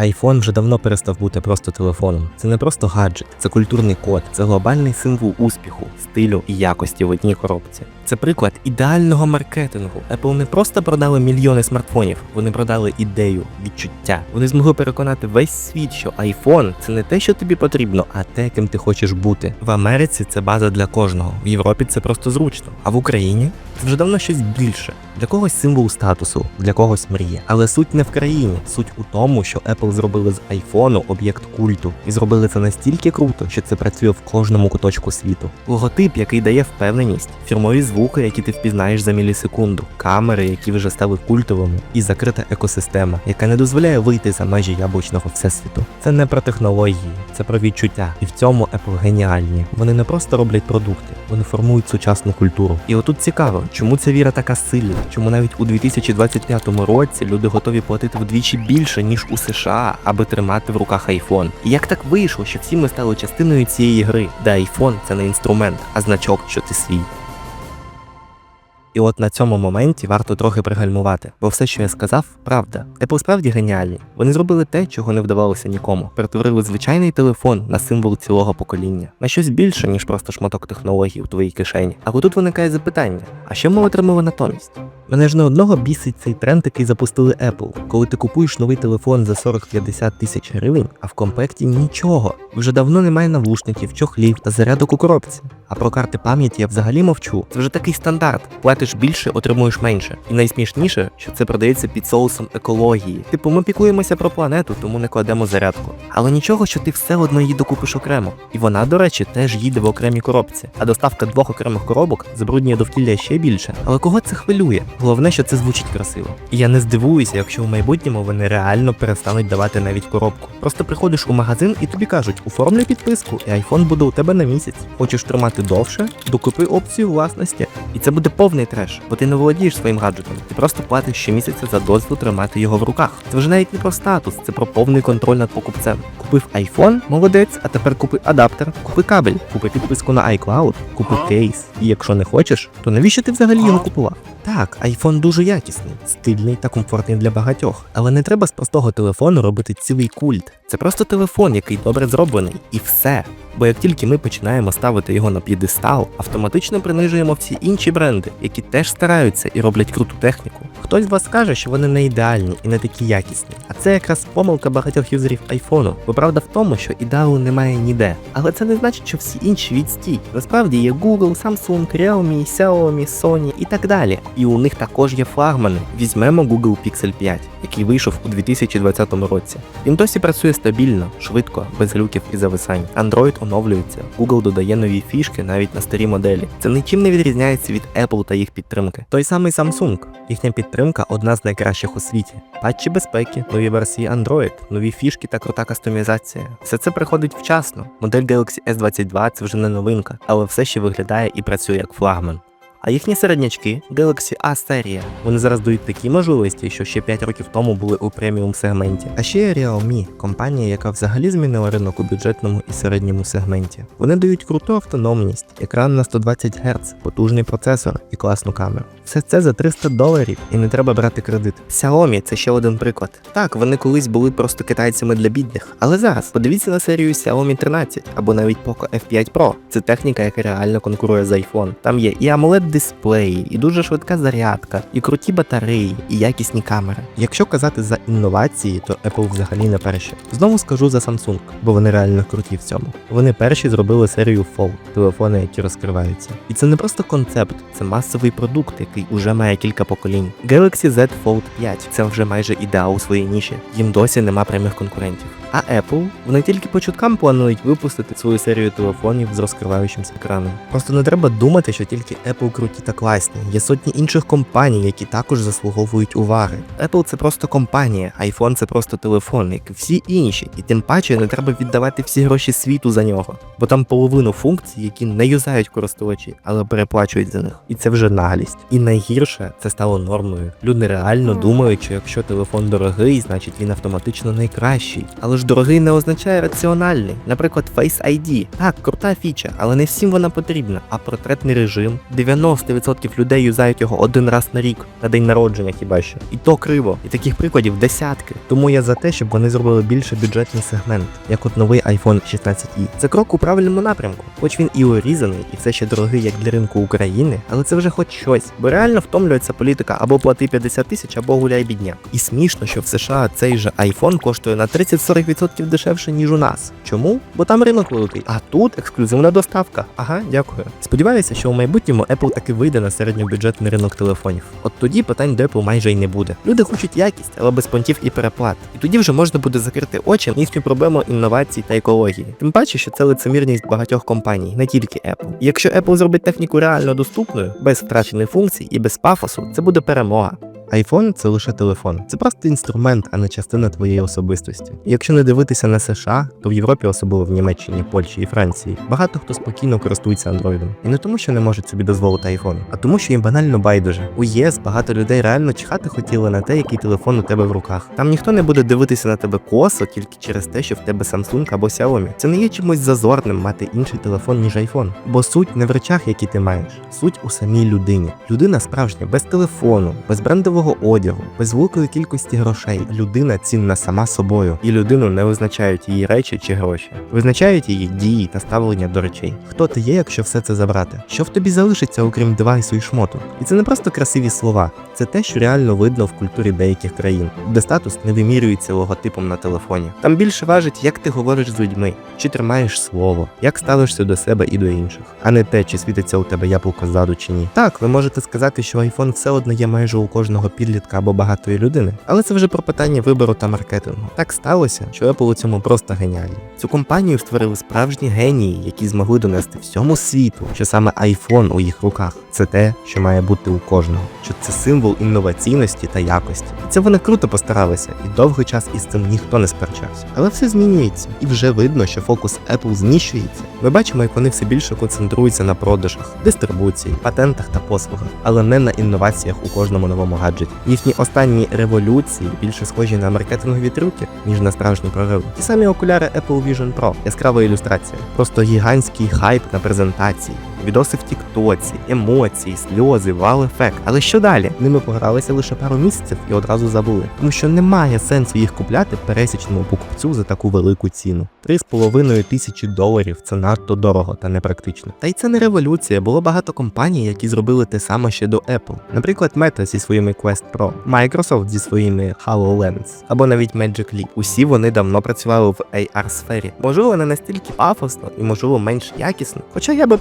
iPhone вже давно перестав бути просто телефоном. Це не просто гаджет, це культурний код, це глобальний символ успіху, стилю і якості в одній коробці. Це приклад ідеального маркетингу. Apple не просто продали мільйони смартфонів, вони продали ідею, відчуття. Вони змогли переконати весь світ, що iPhone – це не те, що тобі потрібно, а те, ким ти хочеш бути. В Америці це база для кожного. В Європі це просто зручно. А в Україні це вже давно щось більше. Для когось символ статусу, для когось мрія. Але суть не в країні. Суть у тому, що Apple зробили з айфону об'єкт культу. І зробили це настільки круто, що це працює в кожному куточку світу. Логотип, який дає впевненість, фірмові звуки, які ти впізнаєш за мілісекунду, камери, які вже стали культовими, і закрита екосистема, яка не дозволяє вийти за межі яблучного всесвіту. Це не про технології, це про відчуття. І в цьому Apple геніальні. Вони не просто роблять продукти, вони формують сучасну культуру. І отут цікаво, чому ця віра така сильна, чому навіть у 2025 році люди готові платити вдвічі більше ніж у США, аби тримати в руках iPhone. І як так вийшло, що всі ми стали частиною цієї гри, де iPhone – це не інструмент, а значок, що ти свій. І от на цьому моменті варто трохи пригальмувати, бо все, що я сказав, правда. Apple справді геніальні. Вони зробили те, чого не вдавалося нікому. Перетворили звичайний телефон на символ цілого покоління, на щось більше, ніж просто шматок технологій у твоїй кишені. Але тут виникає запитання: а що ми отримали натомість? Мене ж не одного бісить цей тренд, який запустили Apple, коли ти купуєш новий телефон за 40-50 тисяч гривень, а в комплекті нічого. Вже давно немає навушників, чохлів та зарядок у коробці. А про карти пам'яті я взагалі мовчу. Це вже такий стандарт. Платиш більше, отримуєш менше. І найсмішніше, що це продається під соусом екології. Типу, ми піклуємося про планету, тому не кладемо зарядку. Але нічого, що ти все одно її докупиш окремо. І вона, до речі, теж їде в окремій коробці. А доставка двох окремих коробок забруднює довкілля ще більше. Але кого це хвилює? Головне, що це звучить красиво. І я не здивуюся, якщо в майбутньому вони реально перестануть давати навіть коробку. Просто приходиш у магазин і тобі кажуть, оформлюй підписку, і айфон буде у тебе на місяць. Хочеш тримати довше, докупи опцію власності. І це буде повний треш, бо ти не володієш своїм гаджетом. Ти просто платиш щомісяця за дозвіл тримати його в руках. Це вже навіть не про статус, це про повний контроль над покупцем. Купив iPhone, молодець, а тепер купи адаптер, купи кабель, купи підписку на iCloud, купи кейс. І якщо не хочеш, то навіщо ти взагалі його купував? Так, iPhone дуже якісний, стильний та комфортний для багатьох, але не треба з простого телефону робити цілий культ. Це просто телефон, який добре зроблений, і все. Бо як тільки ми починаємо ставити його на п'єдестал, автоматично принижуємо всі інші бренди, які теж стараються і роблять круту техніку. Хтось з вас скаже, що вони не ідеальні і не такі якісні. А це якраз помилка багатьох юзерів айфону. Бо правда в тому, що ідеалу немає ніде. Але це не значить, що всі інші відстій. Насправді є Google, Samsung, Realme, Xiaomi, Sony і так далі. І у них також є флагмани. Візьмемо Google Pixel 5, який вийшов у 2020 році. Він досі працює стабільно, швидко, без глюків і зависань. Android оновлюється, Google додає нові фішки навіть на старі моделі. Це нічим не відрізняється від Apple та їх підтримки. Той самий Samsung. Їхня підтримка одна з найкращих у світі. Патчі безпеки, нові версії Android, нові фішки та крута кастомізація. Все це приходить вчасно. Модель Galaxy S22 це вже не новинка, але все ще виглядає і працює як флагман. А їхні середнячки Galaxy A серія. Вони зараз дають такі можливості, що ще 5 років тому були у преміум сегменті. А ще є Realme, компанія, яка взагалі змінила ринок у бюджетному і середньому сегменті. Вони дають круту автономність, екран на 120 Гц, потужний процесор і класну камеру. Все це за 300 доларів і не треба брати кредит. Xiaomi – це ще один приклад. Так, вони колись були просто китайцями для бідних, але зараз подивіться на серію Xiaomi 13 або навіть Poco F5 Pro. Це техніка, яка реально конкурує з iPhone. Там є і AMOLED дисплеї, і дуже швидка зарядка, і круті батареї, і якісні камери. Якщо казати за інновації, то Apple взагалі не перші. Знову скажу за Samsung, бо вони реально круті в цьому. Вони перші зробили серію Fold, телефони, які розкриваються. І це не просто концепт, це масовий продукт, який уже має кілька поколінь. Galaxy Z Fold 5 це вже майже ідеал у своїй ніші. Їм досі нема прямих конкурентів. А Apple вони тільки по чуткам планують випустити свою серію телефонів з розкриваючимся екраном. Просто не треба думати, що тільки Apple круті та класні. Є сотні інших компаній, які також заслуговують уваги. Apple це просто компанія, iPhone це просто телефон, як всі інші, і тим паче не треба віддавати всі гроші світу за нього, бо там половину функцій, які не юзають користувачі, але переплачують за них. І це вже наглість. І найгірше це стало нормою. Люди реально думають, що якщо телефон дорогий, значить він автоматично найкращий. Але ж дорогий не означає раціональний. Наприклад, Face ID. Так, крута фіча, але не всім вона потрібна. А портретний режим 90 90% людей юзають його один раз на рік на день народження, хіба що. І то криво. І таких прикладів десятки. Тому я за те, щоб вони зробили більше бюджетний сегмент, як от новий iPhone 16i. Це крок у правильному напрямку, хоч він і урізаний, і все ще дорогий як для ринку України, але це вже хоч щось, бо реально втомлюється політика або плати 50 тисяч, або гуляй бідняк. І смішно, що в США цей же iPhone коштує на 30-40% дешевше, ніж у нас. Чому? Бо там ринок великий, а тут ексклюзивна доставка. Ага, дякую. Сподіваюся, що у майбутньому Apple таки вийде на середньобюджетний ринок телефонів. От тоді питань до Apple майже й не буде. Люди хочуть якість, але без понтів і переплат. І тоді вже можна буде закрити очі на їхню проблему інновацій та екології. Тим паче, що це лицемірність багатьох компаній, не тільки Apple. Якщо Apple зробить техніку реально доступною, без втрачених функцій і без пафосу, це буде перемога. iPhone – це лише телефон. Це просто інструмент, а не частина твоєї особистості. Якщо не дивитися на США, то в Європі, особливо в Німеччині, Польщі і Франції, багато хто спокійно користується андроїдом. І не тому, що не можуть собі дозволити iPhone, а тому, що їм банально байдуже. У ЄС багато людей реально чхати хотіли на те, який телефон у тебе в руках. Там ніхто не буде дивитися на тебе косо тільки через те, що в тебе Samsung або Xiaomi. Це не є чимось зазорним мати інший телефон, ніж iPhone. Бо суть не в речах, які ти маєш, суть у самій людині. Людина справжня, без телефону, без брендового одягу, без великої кількості грошей. Людина цінна сама собою, і людину не визначають її речі чи гроші. Визначають її дії та ставлення до речей. Хто ти є, якщо все це забрати? Що в тобі залишиться, окрім девайсу і шмоту? І це не просто красиві слова, це те, що реально видно в культурі деяких країн, де статус не вимірюється логотипом на телефоні. Там більше важить, як ти говориш з людьми, чи тримаєш слово, як ставишся до себе і до інших, а не те, чи світиться у тебе яблуко ззаду чи ні. Так, ви можете сказати, що iPhone все одно є майже у кожного підлітка або багатої людини, але це вже про питання вибору та маркетингу. Так сталося, що Apple у цьому просто геніальні. Цю компанію створили справжні генії, які змогли донести всьому світу, що саме iPhone у їх руках це те, що має бути у кожного, що це символ інноваційності та якості. І це вони круто постаралися, і довгий час із цим ніхто не сперечався. Але все змінюється, і вже видно, що фокус Apple зміщується. Ми бачимо, як вони все більше концентруються на продажах, дистрибуції, патентах та послугах, але не на інноваціях у кожному новому гаджеті. Їхні останні революції більше схожі на маркетингові трюки, ніж на справжні прориви. Ті самі окуляри Apple Vision Pro, яскрава ілюстрація, просто гігантський хайп на презентації. Відоси в Тіктоці, емоції, сльози, вау-ефект. Але що далі? Ними погралися лише пару місяців і одразу забули. Тому що немає сенсу їх купляти пересічному покупцю за таку велику ціну. 3,5 тисячі доларів це надто дорого та непрактично. Та й це не революція. Було багато компаній, які зробили те саме ще до Apple. Наприклад, Meta зі своїми Quest Pro, Microsoft зі своїми HoloLens, або навіть Magic Leap. Усі вони давно працювали в AR-сфері. Можливо, не настільки пафосно і можливо менш якісно. Хоча я би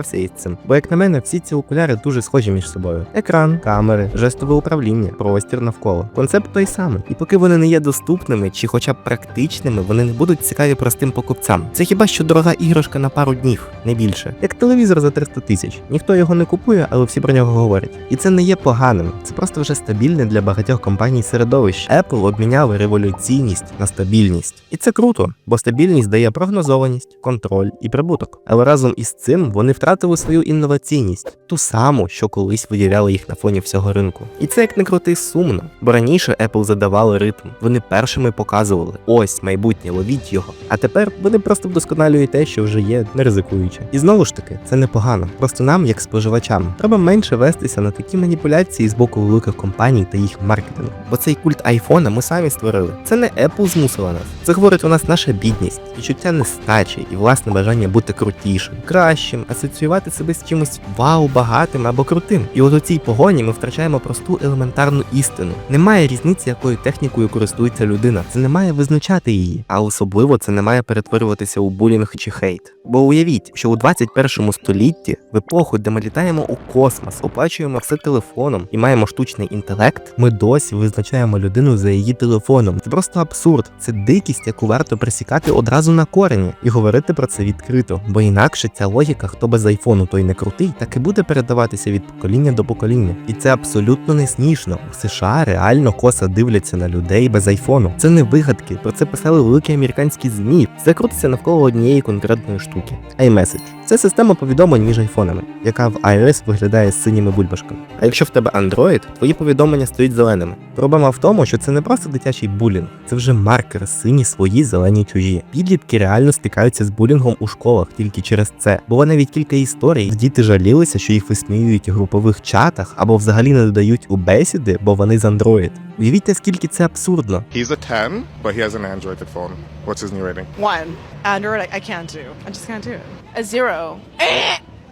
посперечався із цим. Бо, як на мене, всі ці окуляри дуже схожі між собою: екран, камери, жестове управління, простір навколо. Концепт той самий. І поки вони не є доступними чи хоча б практичними, вони не будуть цікаві простим покупцям. Це хіба що дорога іграшка на пару днів, не більше. Як телевізор за 300 тисяч. Ніхто його не купує, але всі про нього говорять. І це не є поганим, це просто вже стабільне для багатьох компаній середовище. Apple обміняли революційність на стабільність. І це круто, бо стабільність дає прогнозованість, контроль і прибуток. Але разом із цим вони втратили свою інноваційність, ту саму, що колись виявляли їх на фоні всього ринку. І це як не крути сумно. Бо раніше Apple задавали ритм, вони першими показували: ось майбутнє, ловіть його. А тепер вони просто вдосконалюють те, що вже є, не ризикуючи. І знову ж таки, це непогано. Просто нам, як споживачам, треба менше вестися на такі маніпуляції з боку великих компаній та їх маркетингу. Бо цей культ айфона ми самі створили. Це не Apple змусила нас. Це говорить у нас наша бідність, відчуття нестачі і власне бажання бути крутішим, кращим, асоціювати себе з чимось вау, багатим або крутим. І от у цій погоні ми втрачаємо просту елементарну істину. Немає різниці, якою технікою користується людина. Це не має визначати її, а особливо це не має перетворюватися у булінг чи хейт. Бо уявіть, що у 21 столітті, в епоху, де ми літаємо у космос, оплачуємо все телефоном і маємо штучний інтелект, ми досі визначаємо людину за її телефоном. Це просто абсурд. Це дикість, яку варто присікати одразу на корені і говорити про це відкрито. Бо інакше ця логіка, хто без айфону, той не крутий, так і буде передаватися від покоління до покоління. І це абсолютно не смішно. У США реально коса дивляться на людей без айфону. Це не вигадки. Про це писали великі американські змі. Це крутиться навколо однієї конкретної штуки. iMessage. Це система повідомлень між айфонами, яка в iOS виглядає з синіми бульбашками. А якщо в тебе Android, твої повідомлення стають зеленими. Проблема в тому, що це не просто дитячий булінг, це вже маркер сині свої, зелені чужі. Підлітки реально стикаються з булінгом у школах тільки через це. Було навіть кілька історій. де Діти жалілися, що їх висміюють у групових чатах або взагалі не додають у бесіди, бо вони з Android. Уявіть, наскільки це абсурдно. He's a 10, but he has an Android phone. What's his new rating? One. Android, I, I can't do. I just can't do it. A zero.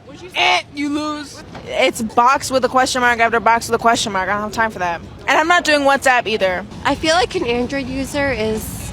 What'd you say? you lose. It's box with a question mark after box with a question mark. I don't have time for that. And I'm not doing WhatsApp either. I feel like an Android user is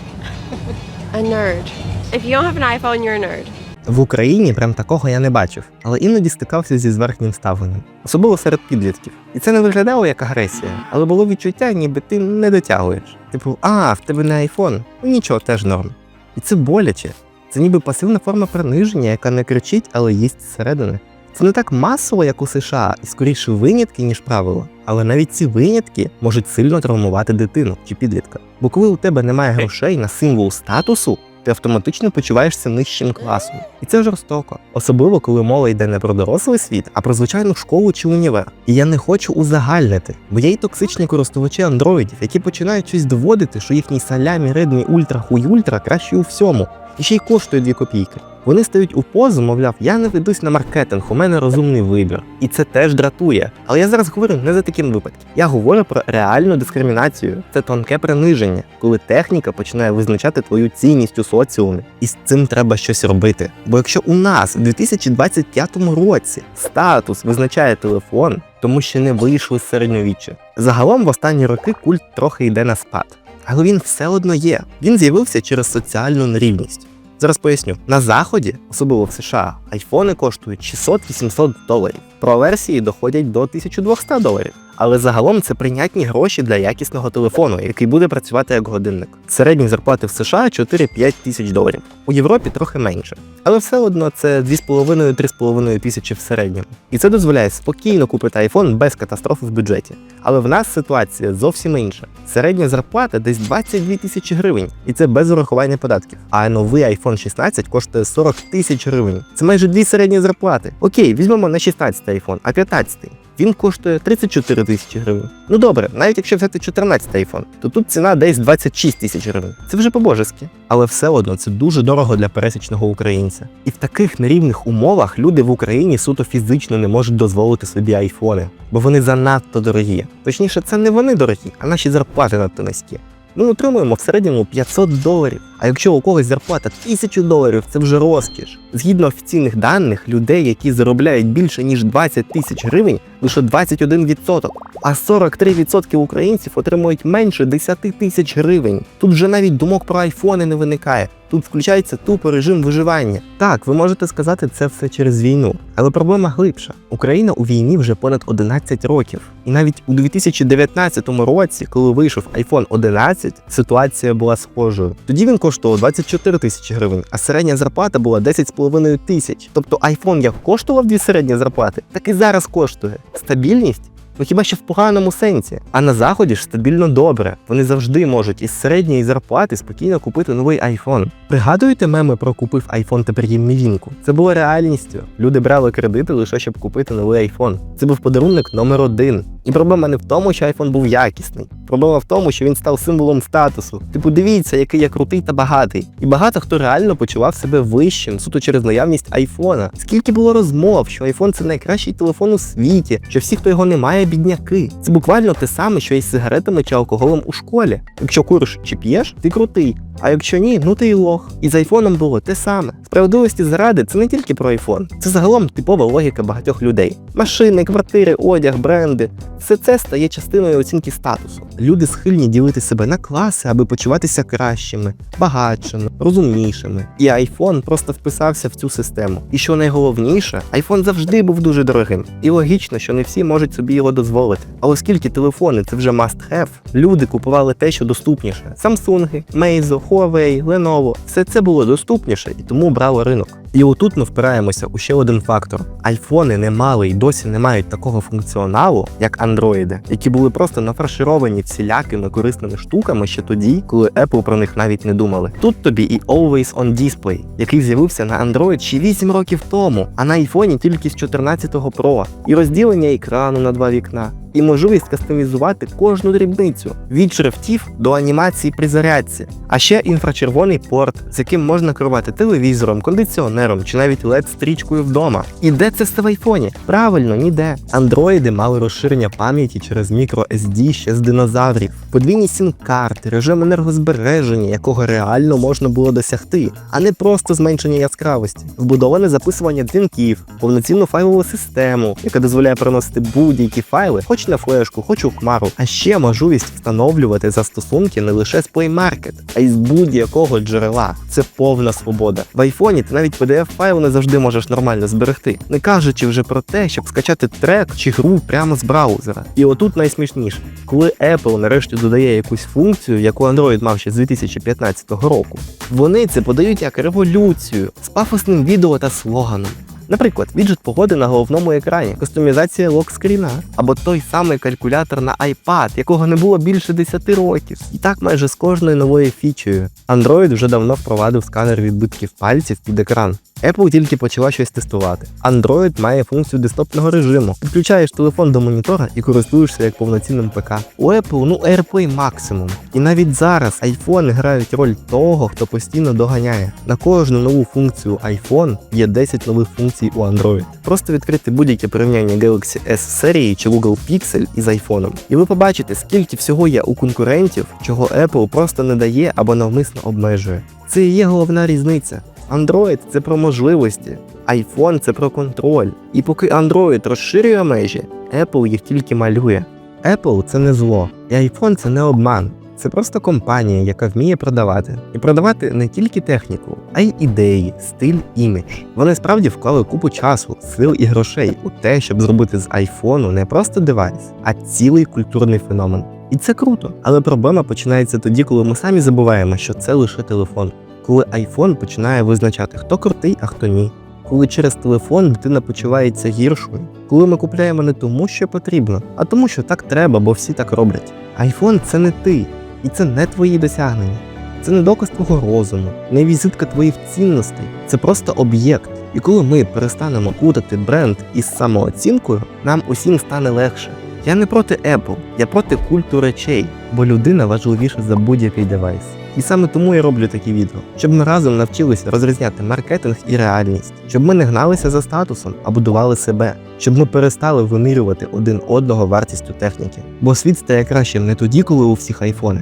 a nerd. If you don't have an iPhone, you're a nerd. В Україні прям такого я не бачив, але іноді стикався зі зверхнім ставленням, особливо серед підлітків. І це не виглядало як агресія, але було відчуття, ніби ти не дотягуєш. Типу, а, в тебе не айфон, ну нічого, теж норм. І це боляче. Це ніби пасивна форма приниження, яка не кричить, але їсть зсередини. Це не так масово, як у США, і скоріше винятки, ніж правило. Але навіть ці винятки можуть сильно травмувати дитину чи підлітка. Бо коли у тебе немає грошей на символ статусу, ти автоматично почуваєшся нижчим класом. І це жорстоко. Особливо, коли мова йде не про дорослий світ, а про звичайну школу чи універ. І я не хочу узагальнити, бо є й токсичні користувачі андроїдів, які починають щось доводити, що їхній салямі ридний ультра хуй ультра краще у всьому. І ще й коштує 2 копійки. Вони стають у позу, мовляв, я не ведусь на маркетинг, у мене розумний вибір. І це теж дратує. Але я зараз говорю не за таким випадком. Я говорю про реальну дискримінацію. Це тонке приниження, коли техніка починає визначати твою цінність у соціумі. І з цим треба щось робити. Бо якщо у нас у 2025 році статус визначає телефон, тому що не вийшли з середньовіччя. Загалом в останні роки культ трохи йде на спад. Але він все одно є. Він з'явився через соціальну нерівність. Зараз поясню: на заході, особливо в США, айфони коштують 600-800 доларів. Про версії доходять до 1200 доларів. Але загалом це прийнятні гроші для якісного телефону, який буде працювати як годинник. Середні зарплати в США 4-5 тисяч доларів. У Європі трохи менше. Але все одно це 2,5-3,5 тисячі в середньому. І це дозволяє спокійно купити iPhone без катастрофи в бюджеті. Але в нас ситуація зовсім інша. Середня зарплата десь 22 тисячі гривень, і це без урахування податків. А новий iPhone 16 коштує 40 тисяч гривень. Це майже дві середні зарплати. Окей, візьмемо не 16 iPhone, а 15. Він коштує 34 тисячі гривень. Ну добре, навіть якщо взяти 14 iPhone, то тут ціна десь 26 тисяч гривень. Це вже по-божески. Але все одно це дуже дорого для пересічного українця. І в таких нерівних умовах люди в Україні суто фізично не можуть дозволити собі айфони, бо вони занадто дорогі. Точніше, це не вони дорогі, а наші зарплати надто низькі. Ми отримуємо в середньому 500 доларів. А якщо у когось зарплата 1000 доларів, це вже розкіш. Згідно офіційних даних, людей, які заробляють більше ніж 20 тисяч гривень, лише 21%. А 43% українців отримують менше 10 тисяч гривень. Тут вже навіть думок про айфони не виникає. Тут включається тупо режим виживання. Так, ви можете сказати це все через війну, але проблема глибша. Україна у війні вже понад 11 років. І навіть у 2019 році, коли вийшов iPhone 11, ситуація була схожою. Тоді він коштував 24 тисячі гривень, а середня зарплата була 10,5 тисяч. Тобто iPhone як коштував дві середні зарплати, так і зараз коштує. Стабільність? Ну хіба що в поганому сенсі. А на заході ж стабільно добре. Вони завжди можуть із середньої зарплати спокійно купити новий айфон. Пригадуєте меми про купив айфон тепер їм мівінку? Це було реальністю. Люди брали кредити лише щоб купити новий айфон. Це був подарунок номер один. І проблема не в тому, що айфон був якісний. Проблема в тому, що він став символом статусу. Типу, дивіться, який я крутий та багатий. І багато хто реально почував себе вищим суто через наявність айфона. Скільки було розмов, що айфон це найкращий телефон у світі, що всі, хто його не має, бідняки. Це буквально те саме, що і з сигаретами чи алкоголем у школі. Якщо куриш чи п'єш, ти крутий. А якщо ні, ну ти й лох. І з айфоном було те саме. Справедливості заради це не тільки про айфон, це загалом типова логіка багатьох людей. Машини, квартири, одяг, бренди. Все це стає частиною оцінки статусу. Люди схильні ділити себе на класи, аби почуватися кращими, багатшими, розумнішими. І айфон просто вписався в цю систему. І що найголовніше, айфон завжди був дуже дорогим. І логічно, що не всі можуть собі його дозволити. А оскільки телефони це вже must have, люди купували те, що доступніше: Samsung, Meizu, Huawei, Lenovo. Все це було доступніше і тому брало ринок. І отут ми впираємося у ще один фактор: айфони не мали і досі не мають такого функціоналу, як андроїди, які були просто нафаршировані всілякими корисними штуками ще тоді, коли Apple про них навіть не думали. Тут тобі і Always On Display, який з'явився на Android ще 8 років тому, а на айфоні тільки з 14-го Pro, і розділення екрану на два вікна. І можливість кастомізувати кожну дрібницю від шрифтів до анімації при зарядці, а ще інфрачервоний порт, з яким можна керувати телевізором, кондиціонером чи навіть led стрічкою вдома. І де це все в айфоні? Правильно, ніде. Андроїди мали розширення пам'яті через microSD ще з динозаврів, подвійні сім-карти, режим енергозбереження, якого реально можна було досягти, а не просто зменшення яскравості, вбудоване записування дзвінків, повноцінну файлову систему, яка дозволяє переносити будь-які файли, хоч на флешку, хоч у хмару, а ще можливість встановлювати застосунки не лише з Play Market, а й з будь-якого джерела. Це повна свобода. В айфоні ти навіть pdf файл не завжди можеш нормально зберегти, не кажучи вже про те, щоб скачати трек чи гру прямо з браузера. І отут найсмішніше, коли Apple нарешті додає якусь функцію, яку Android мав ще з 2015 року, вони це подають як революцію з пафосним відео та слоганом. Наприклад, віджит погоди на головному екрані, кастомізація локскріна, або той самий калькулятор на iPad, якого не було більше 10 років. І так майже з кожною новою фічею. Android вже давно впровадив сканер відбитків пальців під екран. Apple тільки почала щось тестувати. Android має функцію десктопного режиму. Підключаєш телефон до монітора і користуєшся як повноцінним ПК. У Apple ну AirPlay максимум. І навіть зараз iPhone грають роль того, хто постійно доганяє. На кожну нову функцію iPhone є 10 нових функцій у Android. Просто відкрити будь-яке порівняння Galaxy S серії чи Google Pixel із iPhone. І ви побачите, скільки всього є у конкурентів, чого Apple просто не дає або навмисно обмежує. Це і є головна різниця. Android це про можливості, iPhone це про контроль. І поки Android розширює межі, Apple їх тільки малює. Apple це не зло, і iPhone це не обман. Це просто компанія, яка вміє продавати. І продавати не тільки техніку, а й ідеї, стиль, імідж. Вони справді вклали купу часу, сил і грошей у те, щоб зробити з айфону не просто девайс, а цілий культурний феномен. І це круто. Але проблема починається тоді, коли ми самі забуваємо, що це лише телефон. Коли iPhone починає визначати, хто крутий, а хто ні. Коли через телефон дитина почувається гіршою, коли ми купляємо не тому, що потрібно, а тому, що так треба, бо всі так роблять. iPhone це не ти, і це не твої досягнення. Це не доказ твого розуму, не візитка твоїх цінностей, це просто об'єкт. І коли ми перестанемо плутати бренд із самооцінкою, нам усім стане легше. Я не проти Apple, я проти культу речей, бо людина важливіша за будь-який девайс. І саме тому я роблю такі відео, щоб ми разом навчилися розрізняти маркетинг і реальність, щоб ми не гналися за статусом, а будували себе, щоб ми перестали вимірювати один одного вартістю техніки. Бо світ стає кращим не тоді, коли у всіх айфони,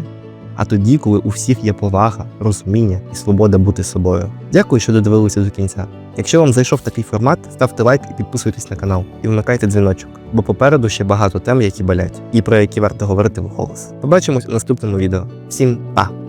а тоді, коли у всіх є повага, розуміння і свобода бути собою. Дякую, що додивилися до кінця. Якщо вам зайшов такий формат, ставте лайк і підписуйтесь на канал, і вмикайте дзвіночок, бо попереду ще багато тем, які болять, і про які варто говорити вголос. Побачимось у наступному відео. Всім па!